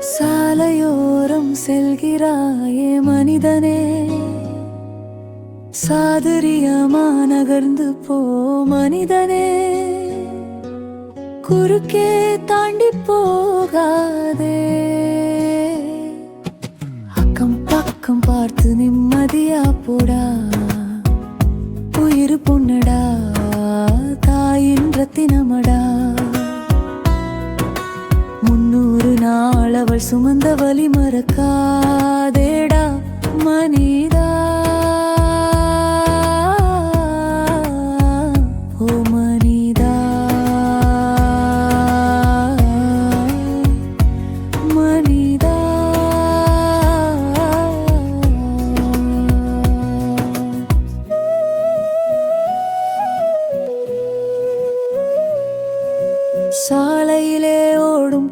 சாலையோரம் செல்கிறாயே மனிதனே. சாதுரியமா நகர்ந்து போ மனிதனே. குறுக்கே தாண்டி போகாதே. அக்கம் பக்கம் பார்த்து நிம்மதியா போடா. உயிர் பொண்ணடா தாயின் ரத்தினமடா. நாள் அவள் சுமந்த வழி மறக்காதேடா மனிதா.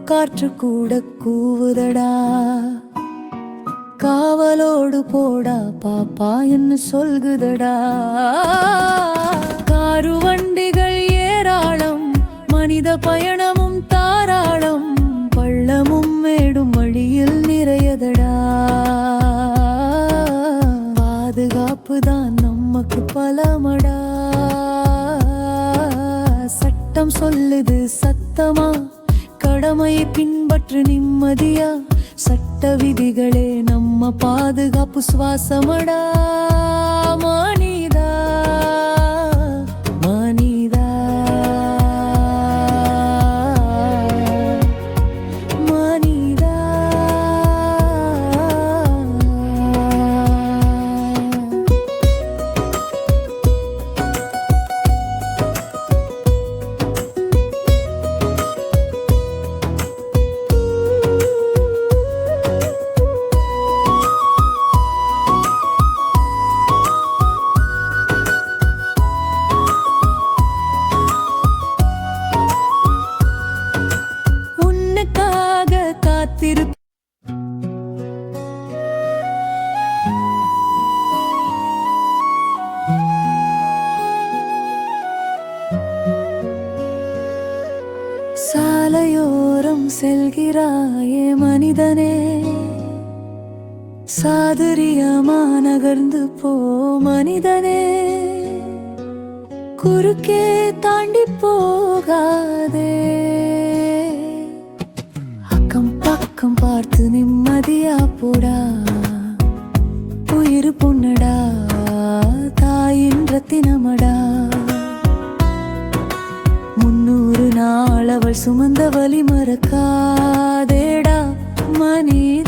காற்று கூட கூவுதடா. காவலோடு போடா பாப்பா என்ன சொல்குதடா. காரு வண்டிகள் ஏராளம் மனித பயணமும் தாராளம் பள்ளமும் மேடும் வழியில் நிறையதடா. பாதுகாப்பு தான் நமக்கு பலமடா. சட்டம் சொல்லுது சத்தமா கடமை பின்பற்று நிம்மதியா? சட்ட விதிகளே நம்ம பாதுகாப்பு சுவாசமடா? செல்கிறாயே மனிதனே. சாதுரியமா நகர்ந்து போ மனிதனே. குறுக்கே தாண்டி போகாதே. அக்கம் பக்கம் பார்த்து நிம்மதியா போடா. உயிர் பொண்ணடா தாயின் ரத்தினமடா. அவள் சுமந்த வழி மறக்காதேடா மனித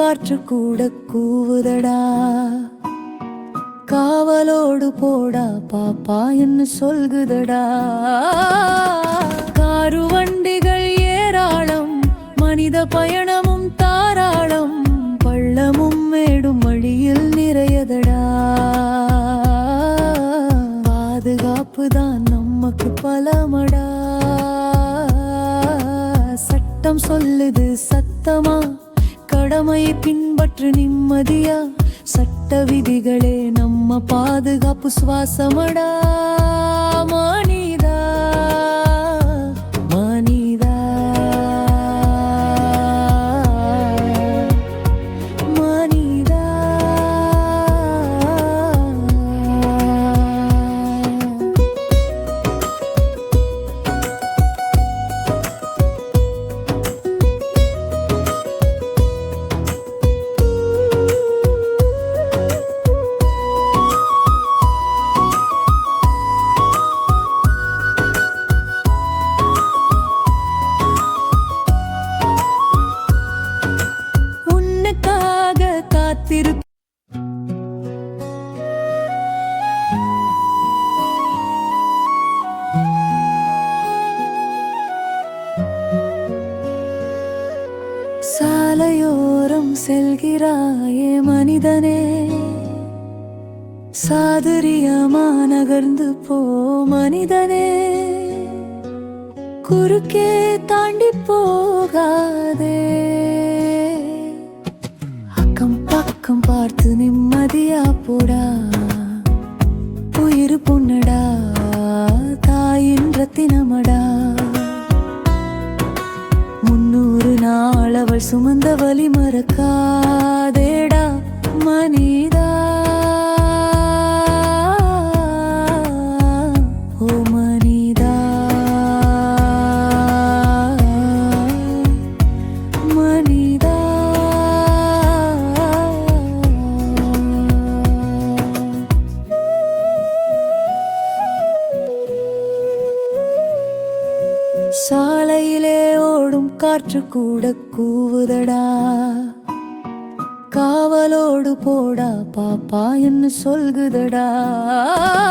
காற்று கூட கூவுதடா. காவலோடு போடா பாப்பா என்ன சொல்குதடா. காரு வண்டிகள் ஏராளம் மனித பயணமும் தாராளம் பள்ளமும் மேடும் வழியில் நிறையதடா. பாதுகாப்பு தான் நமக்கு பலமடா. சட்டம் சொல்லுது சத்தமா? கடமையை பின்பற்று நிம்மதியா? சட்ட விதிகளே நம்ம பாதுகாப்பு சுவாசமடா மனிதா திரு சாலையோரம் செல்கிறாயே மனிதனே. சாதுரியமா நகர்ந்து போ மனிதனே. குறுக்கே தாண்டி போகாதே. பக்கம் பார்த்து நிம்மதியா சாலையிலே ஓடும் காற்று கூட கூவுதடா. காவலோடு போடா பாப்பா என்ன சொல்குதடா.